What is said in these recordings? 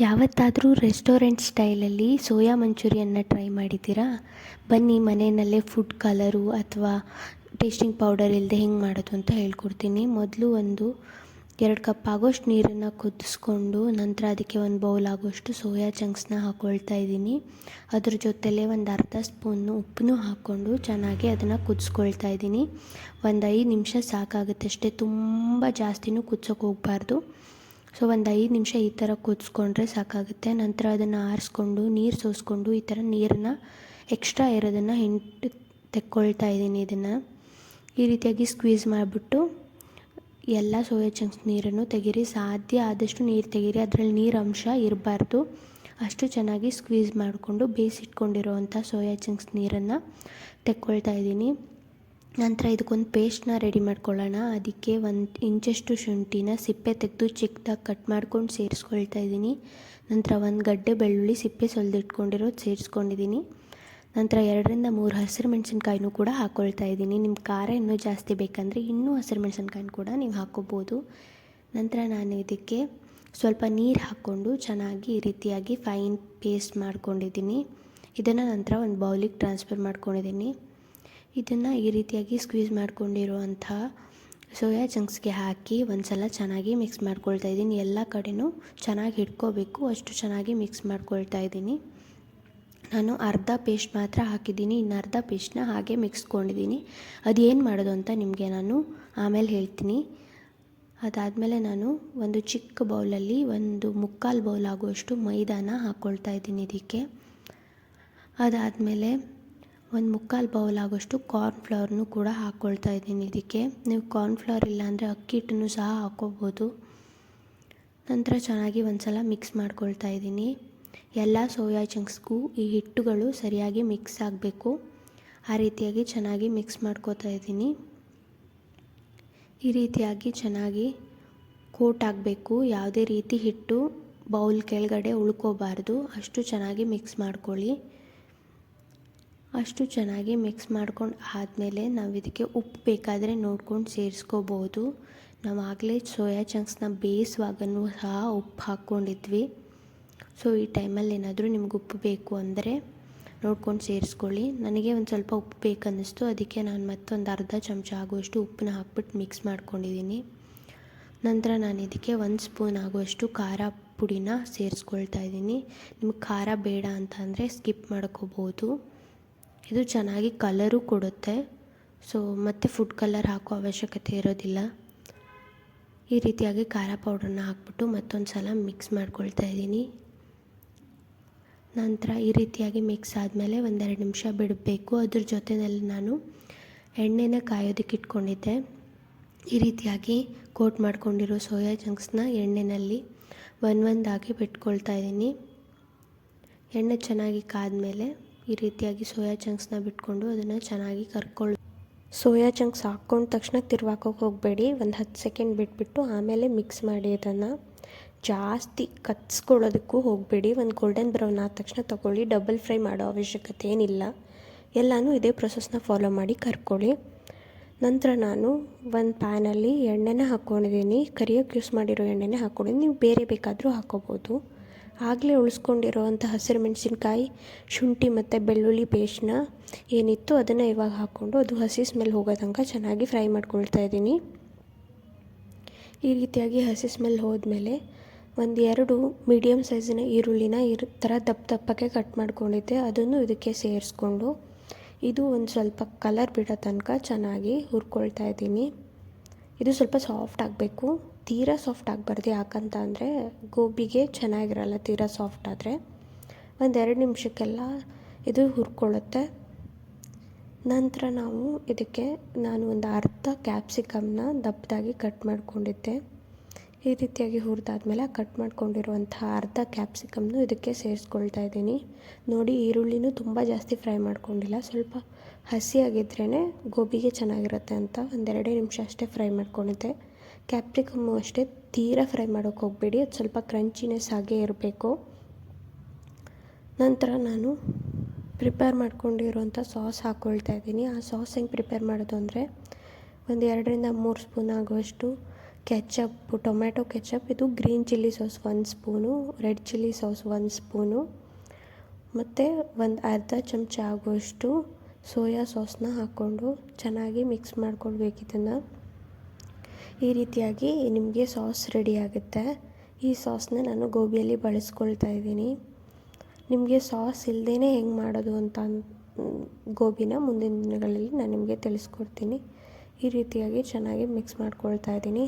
ಯಾವತ್ತಾದರೂ ರೆಸ್ಟೋರೆಂಟ್ ಸ್ಟೈಲಲ್ಲಿ soya ಮಂಚೂರಿಯನ್ನ try ಮಾಡಿದ್ದೀರಾ? ಬನ್ನಿ, ಮನೆಯಲ್ಲೇ ಫುಡ್ ಕಲರು ಅಥವಾ ಟೇಸ್ಟಿಂಗ್ ಪೌಡರ್ ಇಲ್ಲದೆ ಹೆಂಗೆ ಮಾಡೋದು ಅಂತ ಹೇಳ್ಕೊಡ್ತೀನಿ. ಮೊದಲು ಒಂದು ಎರಡು ಕಪ್ ಆಗೋಷ್ಟು ನೀರನ್ನು ಕುದಿಸ್ಕೊಂಡು ನಂತರ ಅದಕ್ಕೆ ಒಂದು ಬೌಲ್ ಆಗೋಷ್ಟು ಸೋಯಾ ಚಂಕ್ಸ್ನ ಹಾಕ್ಕೊಳ್ತಾ ಇದ್ದೀನಿ. ಅದ್ರ ಜೊತೆಲೇ ಒಂದು ಅರ್ಧ ಸ್ಪೂನು ಉಪ್ಪನ್ನು ಹಾಕ್ಕೊಂಡು ಚೆನ್ನಾಗಿ ಅದನ್ನು ಕುದಿಸ್ಕೊಳ್ತಾ ಇದ್ದೀನಿ. ಒಂದು ಐದು ನಿಮಿಷ ಸಾಕಾಗುತ್ತೆ ಅಷ್ಟೇ ತುಂಬ ಜಾಸ್ತಿನೂ ಕುದಿಸೋಕೆ ಹೋಗಬಾರ್ದು. ಸೊ ಒಂದು ಐದು ನಿಮಿಷ ಈ ಥರ ಕುದಿಸ್ಕೊಂಡ್ರೆ ಸಾಕಾಗುತ್ತೆ. ನಂತರ ಅದನ್ನು ಆರಿಸ್ಕೊಂಡು, ನೀರು ಸೋಸ್ಕೊಂಡು ಈ ಥರ ನೀರನ್ನ ಎಕ್ಸ್ಟ್ರಾ ಇರೋದನ್ನು ಹಿಂಟು ತೆಕ್ಕೊಳ್ತಾ ಇದ್ದೀನಿ ಇದನ್ನು. ಈ ರೀತಿಯಾಗಿ ಸ್ಕ್ವೀಸ್ ಮಾಡಿಬಿಟ್ಟು ಎಲ್ಲ ಸೋಯಾ ಚಂಕ್ಸ್ ನೀರನ್ನು ತೆಗೀರಿ. ಸಾಧ್ಯ ಆದಷ್ಟು ನೀರು ತೆಗೀರಿ. ಅದರಲ್ಲಿ ನೀರು ಅಂಶ ಇರಬಾರ್ದು. ಅಷ್ಟು ಚೆನ್ನಾಗಿ ಸ್ಕ್ವೀಸ್ ಮಾಡಿಕೊಂಡು ಬೇಯಿಸಿಟ್ಕೊಂಡಿರೋವಂಥ ಸೋಯಾ ಚಂಕ್ಸ್ ನೀರನ್ನು ತೆಕ್ಕೊಳ್ತಾ ಇದ್ದೀನಿ. ನಂತರ ಇದಕ್ಕೊಂದು ಪೇಸ್ಟ್ನ ರೆಡಿ ಮಾಡ್ಕೊಳ್ಳೋಣ. ಅದಕ್ಕೆ ಒಂದು ಇಂಚಷ್ಟು ಶುಂಠಿನ ಸಿಪ್ಪೆ ತೆಗೆದು ಚಿಕ್ಕದಾಗಿ ಕಟ್ ಮಾಡ್ಕೊಂಡು ಸೇರಿಸ್ಕೊಳ್ತಾ ಇದ್ದೀನಿ. ನಂತರ ಒಂದು ಗಡ್ಡೆ ಬೆಳ್ಳುಳ್ಳಿ ಸಿಪ್ಪೆ ಸೊಲ್ದಿಟ್ಕೊಂಡಿರೋದು ಸೇರಿಸ್ಕೊಂಡಿದ್ದೀನಿ. ನಂತರ ಎರಡರಿಂದ ಮೂರು ಹಸಿರು ಮೆಣಸಿನ್ಕಾಯಿನೂ ಕೂಡ ಹಾಕ್ಕೊಳ್ತಾ ಇದ್ದೀನಿ. ನಿಮ್ಮ ಖಾರ ಇನ್ನೂ ಜಾಸ್ತಿ ಬೇಕಂದರೆ ಇನ್ನೂ ಹಸಿರು ಮೆಣಸಿನ್ಕಾಯಿನ ಕೂಡ ನೀವು ಹಾಕ್ಕೋಬೋದು ನಂತರ ನಾನು ಇದಕ್ಕೆ ಸ್ವಲ್ಪ ನೀರು ಹಾಕ್ಕೊಂಡು ಚೆನ್ನಾಗಿ ಈ ರೀತಿಯಾಗಿ ಫೈನ್ ಪೇಸ್ಟ್ ಮಾಡ್ಕೊಂಡಿದ್ದೀನಿ. ಇದನ್ನು ನಂತರ ಒಂದು ಬೌಲಿಗೆ ಟ್ರಾನ್ಸ್ಫರ್ ಮಾಡ್ಕೊಂಡಿದ್ದೀನಿ. ಇದನ್ನು ಈ ರೀತಿಯಾಗಿ ಸ್ಕ್ವೀಸ್ ಮಾಡ್ಕೊಂಡಿರುವಂಥ ಸೋಯಾ ಚಂಕ್ಸ್ಗೆ ಹಾಕಿ ಒಂದು ಸಲ ಚೆನ್ನಾಗಿ ಮಿಕ್ಸ್ ಮಾಡ್ಕೊಳ್ತಾ ಇದ್ದೀನಿ. ಎಲ್ಲ ಕಡೆನೂ ಚೆನ್ನಾಗಿ ಹಿಡ್ಕೋಬೇಕು. ಅಷ್ಟು ಚೆನ್ನಾಗಿ ಮಿಕ್ಸ್ ಮಾಡ್ಕೊಳ್ತಾ ಇದ್ದೀನಿ. ನಾನು ಅರ್ಧ ಪೇಸ್ಟ್ ಮಾತ್ರ ಹಾಕಿದ್ದೀನಿ. ಇನ್ನು ಅರ್ಧ ಪೇಸ್ಟ್ನ ಹಾಗೆ ಮಿಕ್ಸ್ಕೊಂಡಿದ್ದೀನಿ ಅದು ಏನು ಮಾಡೋದು ಅಂತ ನಿಮಗೆ ನಾನು ಆಮೇಲೆ ಹೇಳ್ತೀನಿ. ಅದಾದಮೇಲೆ ನಾನು ಒಂದು ಚಿಕ್ಕ ಬೌಲಲ್ಲಿ ಒಂದು ಮುಕ್ಕಾಲು ಬೌಲ್ ಆಗುವಷ್ಟು ಮೈದಾನ ಹಾಕ್ಕೊಳ್ತಾ ಇದ್ದೀನಿ ಇದಕ್ಕೆ. ಅದಾದಮೇಲೆ ಒಂದು ಮುಕ್ಕಾಲು ಬೌಲ್ ಆಗೋಷ್ಟು ಕಾರ್ನ್ಫ್ಲವರ್ನು ಕೂಡ ಹಾಕ್ಕೊಳ್ತಾ ಇದ್ದೀನಿ ಇದಕ್ಕೆ. ನೀವು ಕಾರ್ನ್ಫ್ಲವರ್ ಇಲ್ಲಾಂದರೆ ಅಕ್ಕಿ ಹಿಟ್ಟನ್ನು ಸಹ ಹಾಕ್ಕೋಬೋದು. ನಂತರ ಚೆನ್ನಾಗಿ ಒಂದು ಸಲ ಮಿಕ್ಸ್ ಮಾಡ್ಕೊಳ್ತಾ ಇದ್ದೀನಿ. ಎಲ್ಲ ಸೋಯಾ ಚಂಕ್ಸ್ಗೂ ಈ ಹಿಟ್ಟುಗಳು ಸರಿಯಾಗಿ ಮಿಕ್ಸ್ ಆಗಬೇಕು. ಆ ರೀತಿಯಾಗಿ ಚೆನ್ನಾಗಿ ಮಿಕ್ಸ್ ಮಾಡ್ಕೋತಾ ಇದ್ದೀನಿ. ಈ ರೀತಿಯಾಗಿ ಚೆನ್ನಾಗಿ ಕೋಟ್ ಆಗಬೇಕು. ಯಾವುದೇ ರೀತಿ ಹಿಟ್ಟು ಬೌಲ್ ಕೆಳಗಡೆ ಉಳ್ಕೋಬಾರ್ದು. ಅಷ್ಟು ಚೆನ್ನಾಗಿ ಮಿಕ್ಸ್ ಮಾಡ್ಕೊಳ್ಳಿ. ಅಷ್ಟು ಚೆನ್ನಾಗಿ ಮಿಕ್ಸ್ ಮಾಡ್ಕೊಂಡು ಆದಮೇಲೆ ನಾವು ಇದಕ್ಕೆ ಉಪ್ಪು ಬೇಕಾದರೆ ನೋಡ್ಕೊಂಡು ಸೇರಿಸ್ಕೋಬೋದು. ನಾವು ಆಗಲೇ ಸೋಯಾ ಚಂಕ್ಸ್ನ ಬೇಯಿಸುವಾಗೂ ಸಹ ಉಪ್ಪು ಹಾಕ್ಕೊಂಡಿದ್ವಿ. ಸೊ, ಈ ಟೈಮಲ್ಲಿ ಏನಾದರೂ ನಿಮ್ಗೆ ಉಪ್ಪು ಬೇಕು ಅಂದರೆ ನೋಡ್ಕೊಂಡು ಸೇರಿಸ್ಕೊಳ್ಳಿ. ನನಗೆ ಒಂದು ಸ್ವಲ್ಪ ಉಪ್ಪು ಬೇಕನ್ನಿಸ್ತು. ಅದಕ್ಕೆ ನಾನು ಮತ್ತೊಂದು ಅರ್ಧ ಚಮಚ ಆಗುವಷ್ಟು ಉಪ್ಪನ್ನ ಹಾಕ್ಬಿಟ್ಟು ಮಿಕ್ಸ್ ಮಾಡ್ಕೊಂಡಿದ್ದೀನಿ ನಂತರ ನಾನು ಇದಕ್ಕೆ ಒಂದು ಸ್ಪೂನ್ ಆಗುವಷ್ಟು ಖಾರ ಪುಡಿನ ಸೇರಿಸ್ಕೊಳ್ತಾ ಇದ್ದೀನಿ ನಿಮ್ಗೆ ಖಾರ ಬೇಡ ಅಂತ ಅಂದರೆ ಸ್ಕಿಪ್ ಮಾಡ್ಕೋಬೋದು. ಇದು ಚೆನ್ನಾಗಿ ಕಲರು ಕೊಡುತ್ತೆ. ಸೊ ಮತ್ತೆ ಫುಡ್ ಕಲರ್ ಹಾಕೋ ಅವಶ್ಯಕತೆ ಇರೋದಿಲ್ಲ. ಈ ರೀತಿಯಾಗಿ ಖಾರ ಪೌಡ್ರನ್ನ ಹಾಕ್ಬಿಟ್ಟು ಮತ್ತೊಂದು ಸಲ ಮಿಕ್ಸ್ ಮಾಡ್ಕೊಳ್ತಾ ಇದ್ದೀನಿ. ನಂತರ ಈ ರೀತಿಯಾಗಿ ಮಿಕ್ಸ್ ಆದಮೇಲೆ ಒಂದೆರಡು ನಿಮಿಷ ಬಿಡಬೇಕು. ಅದ್ರ ಜೊತೆಯಲ್ಲಿ ನಾನು ಎಣ್ಣೆನ ಕಾಯೋದಕ್ಕೆ ಇಟ್ಕೊಂಡಿದ್ದೆ. ಈ ರೀತಿಯಾಗಿ ಕೋಟ್ ಮಾಡ್ಕೊಂಡಿರೋ ಸೋಯಾ ಚಂಕ್ಸ್ನ ಎಣ್ಣೆಯಲ್ಲಿ ಒಂದೊಂದಾಗಿ ಬಿಟ್ಕೊಳ್ತಾ ಇದ್ದೀನಿ. ಎಣ್ಣೆ ಚೆನ್ನಾಗಿ ಕಾದ್ಮೇಲೆ ಈ ರೀತಿಯಾಗಿ ಸೋಯಾ ಚಂಕ್ಸ್ನ ಬಿಟ್ಕೊಂಡು ಅದನ್ನು ಚೆನ್ನಾಗಿ ಕರ್ಕೊಳ್ಳಿ. ಸೋಯಾ ಚಂಕ್ಸ್ ಹಾಕ್ಕೊಂಡ ತಕ್ಷಣ ತಿರ್ವಾಕೋಕೆ ಹೋಗಬೇಡಿ. ಒಂದು ಹತ್ತು ಸೆಕೆಂಡ್ ಬಿಟ್ಬಿಟ್ಟು ಆಮೇಲೆ ಮಿಕ್ಸ್ ಮಾಡಿ ಅದನ್ನು ಜಾಸ್ತಿ ಕತ್ಸ್ಕೊಳ್ಳೋದಕ್ಕೂ ಹೋಗಬೇಡಿ. ಒಂದು ಗೋಲ್ಡನ್ ಬ್ರೌನ್ ಆದ ತಕ್ಷಣ ತೊಗೊಳ್ಳಿ. ಡಬಲ್ ಫ್ರೈ ಮಾಡೋ ಅವಶ್ಯಕತೆ ಏನಿಲ್ಲ. ಎಲ್ಲನೂ ಇದೇ ಪ್ರೊಸೆಸ್ನ ಫಾಲೋ ಮಾಡಿ ಕರ್ಕೊಳ್ಳಿ. ನಂತರ ನಾನು ಒಂದು ಪ್ಯಾನಲ್ಲಿ ಎಣ್ಣೆನ ಹಾಕ್ಕೊಂಡಿದ್ದೀನಿ ಕರಿಯೋಕ್ಕೆ ಯೂಸ್ ಮಾಡಿರೋ ಎಣ್ಣೆನೇ ಹಾಕ್ಕೊಂಡಿದ್ದೀನಿ ನೀವು ಬೇರೆ ಬೇಕಾದರೂ ಹಾಕ್ಕೋಬೋದು ಆಗಲೇ ಉಳಿಸ್ಕೊಂಡಿರೋವಂಥ ಹಸಿರು ಮೆಣಸಿನ್ಕಾಯಿ, ಶುಂಠಿ ಮತ್ತು ಬೆಳ್ಳುಳ್ಳಿ ಪೇಸ್ಟ್ನ ಏನಿತ್ತು ಅದನ್ನು ಇವಾಗ ಹಾಕ್ಕೊಂಡು ಅದು ಹಸಿ ಸ್ಮೆಲ್ ಹೋಗೋ ತನಕ ಚೆನ್ನಾಗಿ ಫ್ರೈ ಮಾಡ್ಕೊಳ್ತಾ ಇದ್ದೀನಿ. ಈ ರೀತಿಯಾಗಿ ಹಸಿ ಸ್ಮೆಲ್ ಹೋದ್ಮೇಲೆ ಒಂದು ಎರಡು ಮೀಡಿಯಮ್ ಸೈಜಿನ ಈರುಳ್ಳಿನ ಈ ಥರ ದಪ್ಪ ದಪ್ಪಕ್ಕೆ ಕಟ್ ಮಾಡ್ಕೊಂಡಿದ್ದೆ. ಅದನ್ನು ಇದಕ್ಕೆ ಸೇರಿಸ್ಕೊಂಡು ಇದು ಒಂದು ಸ್ವಲ್ಪ ಕಲರ್ ಬಿಡೋ ತನಕ ಚೆನ್ನಾಗಿ ಹುರ್ಕೊಳ್ತಾ ಇದ್ದೀನಿ. ಇದು ಸ್ವಲ್ಪ ಸಾಫ್ಟ್ ಆಗಬೇಕು. ತೀರಾ ಸಾಫ್ಟ್ ಆಗಬಾರ್ದು. ಯಾಕಂತ ಅಂದರೆ ಗೋಬಿಗೆ ಚೆನ್ನಾಗಿರಲ್ಲ ತೀರಾ ಸಾಫ್ಟ್ ಆದರೆ. ಒಂದೆರಡು ನಿಮಿಷಕ್ಕೆಲ್ಲ ಇದು ಹುರ್ಕೊಳ್ಳುತ್ತೆ. ನಂತರ ನಾವು ಇದಕ್ಕೆ ನಾನು ಒಂದು ಅರ್ಧ ಕ್ಯಾಪ್ಸಿಕಮ್ನ ದಪ್ಪದಾಗಿ ಕಟ್ ಮಾಡಿಕೊಂಡಿದ್ದೆ. ಈ ರೀತಿಯಾಗಿ ಹುರಿದಾದ್ಮೇಲೆ ಕಟ್ ಮಾಡ್ಕೊಂಡಿರುವಂತಹ ಅರ್ಧ ಕ್ಯಾಪ್ಸಿಕಮ್ನು ಇದಕ್ಕೆ ಸೇರಿಸ್ಕೊಳ್ತಾ ಇದ್ದೀನಿ. ನೋಡಿ, ಈರುಳ್ಳಿನೂ ತುಂಬ ಜಾಸ್ತಿ ಫ್ರೈ ಮಾಡ್ಕೊಂಡಿಲ್ಲ. ಸ್ವಲ್ಪ ಹಸಿಯಾಗಿದ್ರೇ ಗೋಬಿಗೆ ಚೆನ್ನಾಗಿರುತ್ತೆ ಅಂತ ಒಂದೆರಡೇ ನಿಮಿಷ ಅಷ್ಟೇ ಫ್ರೈ ಮಾಡ್ಕೊಂಡಿದ್ದೆ. ಕ್ಯಾಪ್ಸಿಕಮ್ಮು ಅಷ್ಟೇ, ತೀರಾ ಫ್ರೈ ಮಾಡೋಕ್ಕೆ ಹೋಗಬೇಡಿ, ಅದು ಸ್ವಲ್ಪ ಕ್ರಂಚಿನೆಸ್ ಆಗೇ ಇರಬೇಕು. ನಂತರ ನಾನು ಪ್ರಿಪೇರ್ ಮಾಡ್ಕೊಂಡಿರೋಂಥ ಸಾಸ್ ಹಾಕ್ಕೊಳ್ತಾ ಇದ್ದೀನಿ. ಆ ಸಾಸ್ ಹೆಂಗೆ ಪ್ರಿಪೇರ್ ಮಾಡೋದು ಅಂದರೆ, ಒಂದು ಎರಡರಿಂದ ಮೂರು ಸ್ಪೂನ್ ಆಗುವಷ್ಟು ಕೆಚಪ್, ಟೊಮ್ಯಾಟೊ ಕೆಚಪ್, ಇದು ಗ್ರೀನ್ ಚಿಲ್ಲಿ ಸಾಸ್ ಒಂದು ಸ್ಪೂನು, ರೆಡ್ ಚಿಲ್ಲಿ ಸಾಸ್ ಒಂದು ಸ್ಪೂನು, ಮತ್ತು ಒಂದು ಅರ್ಧ ಚಮಚ ಆಗುವಷ್ಟು ಸೋಯಾ ಸಾಸ್ನ ಹಾಕ್ಕೊಂಡು ಚೆನ್ನಾಗಿ ಮಿಕ್ಸ್ ಮಾಡ್ಕೊಳ್ಬೇಕು ಇದನ್ನು ಈ ರೀತಿಯಾಗಿ ನಿಮಗೆ ಸಾಸ್ ರೆಡಿ ಆಗುತ್ತೆ. ಈ ಸಾಸ್ನ ನಾನು ಗೋಬಿಯಲ್ಲಿ ಬಳಸ್ಕೊಳ್ತಾ ಇದ್ದೀನಿ. ನಿಮಗೆ ಸಾಸ್ ಇಲ್ಲದೇ ಹೆಂಗೆ ಮಾಡೋದು ಅಂತ ಗೋಬಿನ ಮುಂದಿನ ದಿನಗಳಲ್ಲಿ ನಾನು ನಿಮಗೆ ತಿಳಿಸ್ಕೊಡ್ತೀನಿ. ಈ ರೀತಿಯಾಗಿ ಚೆನ್ನಾಗಿ ಮಿಕ್ಸ್ ಮಾಡ್ಕೊಳ್ತಾ ಇದ್ದೀನಿ.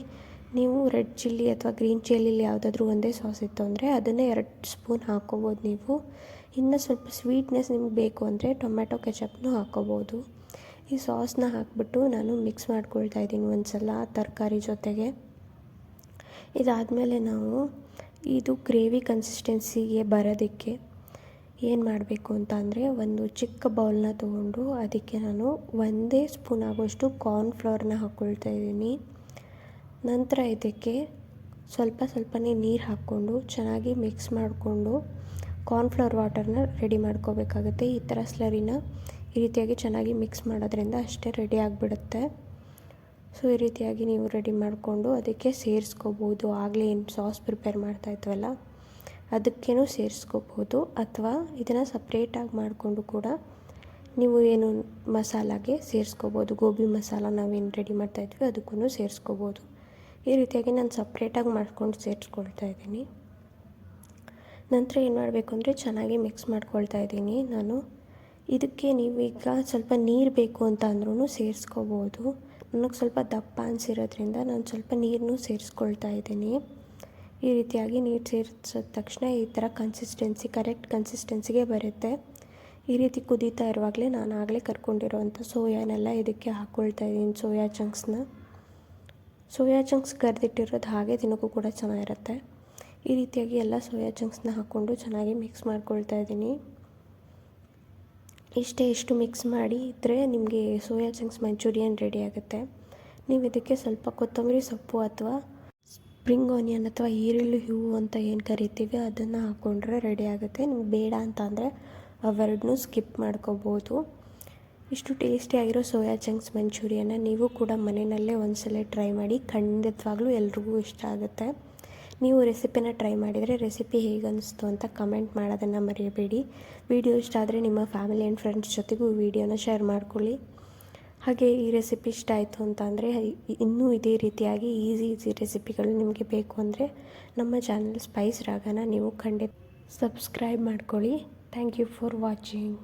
ನೀವು ರೆಡ್ ಚಿಲ್ಲಿ ಅಥವಾ ಗ್ರೀನ್ ಚಿಲ್ಲಿಲಿ ಯಾವುದಾದ್ರೂ ಒಂದೇ ಸಾಸ್ ಇತ್ತು ಅಂದರೆ ಅದನ್ನೇ ಎರಡು ಸ್ಪೂನ್ ಹಾಕ್ಕೋಬೋದು ನೀವು. ಇನ್ನು ಸ್ವಲ್ಪ ಸ್ವೀಟ್ನೆಸ್ ನಿಮ್ಗೆ ಬೇಕು ಅಂದರೆ ಟೊಮ್ಯಾಟೊ ಕೆಚಪ್ನೂ ಹಾಕ್ಕೋಬೋದು ಈ ಸಾಸ್ನ ಹಾಕ್ಬಿಟ್ಟು ನಾನು ಮಿಕ್ಸ್ ಮಾಡ್ಕೊಳ್ತಾ ಇದ್ದೀನಿ ಒಂದು ಸಲ ತರಕಾರಿ ಜೊತೆಗೆ. ಇದಾದಮೇಲೆ ನಾವು ಇದು ಗ್ರೇವಿ ಕನ್ಸಿಸ್ಟೆನ್ಸಿಗೆ ಬರೋದಕ್ಕೆ ಏನು ಮಾಡಬೇಕು ಅಂತ ಅಂದರೆ ಒಂದು ಚಿಕ್ಕ ಬೌಲ್ನ ತೊಗೊಂಡು ಅದಕ್ಕೆ ನಾನು ಒಂದೇ ಸ್ಪೂನ್ ಆಗುವಷ್ಟು ಕಾರ್ನ್ಫ್ಲವರ್ನ ಹಾಕ್ಕೊಳ್ತಾ ಇದ್ದೀನಿ. ನಂತರ ಇದಕ್ಕೆ ಸ್ವಲ್ಪ ಸ್ವಲ್ಪನೇ ನೀರು ಹಾಕ್ಕೊಂಡು ಚೆನ್ನಾಗಿ ಮಿಕ್ಸ್ ಮಾಡಿಕೊಂಡು ಕಾರ್ನ್ಫ್ಲವರ್ ವಾಟರ್ನ ರೆಡಿ ಮಾಡ್ಕೋಬೇಕಾಗುತ್ತೆ. ಈ ಥರ ಸ್ಲರಿನ ಈ ರೀತಿಯಾಗಿ ಚೆನ್ನಾಗಿ ಮಿಕ್ಸ್ ಮಾಡೋದ್ರಿಂದ ಅಷ್ಟೇ ರೆಡಿ ಆಗಿಬಿಡುತ್ತೆ. ಸೊ ಈ ರೀತಿಯಾಗಿ ನೀವು ರೆಡಿ ಮಾಡಿಕೊಂಡು ಅದಕ್ಕೆ ಸೇರಿಸ್ಕೋಬೋದು. ಆಗಲೇ ಏನು ಸಾಸ್ ಪ್ರಿಪೇರ್ ಮಾಡ್ತಾ ಇದ್ವಲ್ಲ, ಅದಕ್ಕೇನು ಸೇರಿಸ್ಕೋಬೋದು. ಅಥವಾ ಇದನ್ನು ಸಪ್ರೇಟಾಗಿ ಮಾಡಿಕೊಂಡು ಕೂಡ ನೀವು ಏನು ಮಸಾಲಾಗೆ ಸೇರಿಸ್ಕೋಬೋದು. ಗೋಬಿ ಮಸಾಲ ನಾವೇನು ರೆಡಿ ಮಾಡ್ತಾ ಇದ್ವಿ ಅದಕ್ಕೂ ಸೇರಿಸ್ಕೋಬೋದು. ಈ ರೀತಿಯಾಗಿ ನಾನು ಸಪ್ರೇಟಾಗಿ ಮಾಡ್ಕೊಂಡು ಸೇರಿಸ್ಕೊಳ್ತಾ ಇದ್ದೀನಿ. ನಂತರ ಏನು ಮಾಡಬೇಕು ಅಂದರೆ ಚೆನ್ನಾಗಿ ಮಿಕ್ಸ್ ಮಾಡ್ಕೊಳ್ತಾ ಇದ್ದೀನಿ ನಾನು. ಇದಕ್ಕೆ ನೀವೀಗ ಸ್ವಲ್ಪ ನೀರು ಬೇಕು ಅಂತ ಅಂದ್ರೂ ಸೇರಿಸ್ಕೋಬೋದು. ನನಗೆ ಸ್ವಲ್ಪ ದಪ್ಪ ಅನಿಸಿರೋದ್ರಿಂದ ನಾನು ಸ್ವಲ್ಪ ನೀರನ್ನು ಸೇರಿಸ್ಕೊಳ್ತಾ ಇದ್ದೀನಿ. ಈ ರೀತಿಯಾಗಿ ನೀರು ಸೇರಿಸಿದ ತಕ್ಷಣ ಈ ಥರ ಕನ್ಸಿಸ್ಟೆನ್ಸಿ ಕರೆಕ್ಟ್ ಕನ್ಸಿಸ್ಟೆನ್ಸಿಗೆ ಬರುತ್ತೆ. ಈ ರೀತಿ ಕುದೀತಾ ಇರುವಾಗಲೇ ನಾನು ಆಗಲೇ ಕರ್ಕೊಂಡಿರೋವಂಥ ಸೋಯಾನೆಲ್ಲ ಇದಕ್ಕೆ ಹಾಕ್ಕೊಳ್ತಾ ಇದ್ದೀನಿ ಸೋಯಾ ಚಂಕ್ಸ್ನ ಸೋಯಾ ಚಂಕ್ಸ್ ಕರೆದಿಟ್ಟಿರೋದು ಹಾಗೆ ತಿನ್ನೋಕ್ಕೂ ಕೂಡ ಚೆನ್ನಾಗಿರುತ್ತೆ. ಈ ರೀತಿಯಾಗಿ ಎಲ್ಲ ಸೋಯಾ ಚಂಕ್ಸ್ನ ಹಾಕ್ಕೊಂಡು ಚೆನ್ನಾಗಿ ಮಿಕ್ಸ್ ಮಾಡ್ಕೊಳ್ತಾ ಇದ್ದೀನಿ. ಇಷ್ಟೇ ಇಷ್ಟು ಮಿಕ್ಸ್ ಮಾಡಿ ಇದ್ದರೆ ನಿಮಗೆ ಸೋಯಾ ಚಂಕ್ಸ್ ಮಂಚೂರಿಯನ್ ರೆಡಿ ಆಗುತ್ತೆ. ನೀವು ಇದಕ್ಕೆ ಸ್ವಲ್ಪ ಕೊತ್ತಂಬರಿ ಸೊಪ್ಪು ಅಥವಾ ಸ್ಪ್ರಿಂಗ್ ಆನಿಯನ್ ಅಥವಾ ಈರುಳ್ಳಿ ಹೂವು ಅಂತ ಏನು ಕರಿತೀವಿ ಅದನ್ನು ಹಾಕ್ಕೊಂಡ್ರೆ ರೆಡಿ ಆಗುತ್ತೆ. ನಿಮ್ಗೆ ಬೇಡ ಅಂತ ಅಂದರೆ ಅವೆರಡನ್ನೂ ಸ್ಕಿಪ್ ಮಾಡ್ಕೋಬೋದು. ಇಷ್ಟು ಟೇಸ್ಟಿಯಾಗಿರೋ ಸೋಯಾ ಚಂಕ್ಸ್ ಮಂಚೂರಿಯನ್ನ ನೀವು ಕೂಡ ಮನೆಯಲ್ಲೇ ಒಂದ್ಸಲ ಟ್ರೈ ಮಾಡಿ ಖಂಡಿತವಾಗ್ಲೂ ಎಲ್ರಿಗೂ ಇಷ್ಟ ಆಗುತ್ತೆ. ನೀವು ರೆಸಿಪಿನ ಟ್ರೈ ಮಾಡಿದರೆ ರೆಸಿಪಿ ಹೇಗನ್ನಿಸ್ತು ಅಂತ ಕಮೆಂಟ್ ಮಾಡೋದನ್ನು ಮರೆಯಬೇಡಿ ವಿಡಿಯೋ ಇಷ್ಟ ಆದರೆ ನಿಮ್ಮ ಫ್ಯಾಮಿಲಿ ಆ್ಯಂಡ್ ಫ್ರೆಂಡ್ಸ್ ಜೊತೆಗೂ ವಿಡಿಯೋನ ಶೇರ್ ಮಾಡ್ಕೊಳ್ಳಿ. ಹಾಗೆ ಈ ರೆಸಿಪಿ ಇಷ್ಟ ಆಯಿತು ಅಂತ ಅಂದರೆ ಇನ್ನೂ ಇದೇ ರೀತಿಯಾಗಿ ಈಸಿ ಈಸಿ ರೆಸಿಪಿಗಳು ನಿಮಗೆ ಬೇಕು ಅಂದರೆ ನಮ್ಮ ಚಾನಲ್ ಸ್ಪೈಸ್ ರಾಗನ ನೀವು ಖಂಡಿತ ಸಬ್ಸ್ಕ್ರೈಬ್ ಮಾಡ್ಕೊಳ್ಳಿ. Thank you for watching.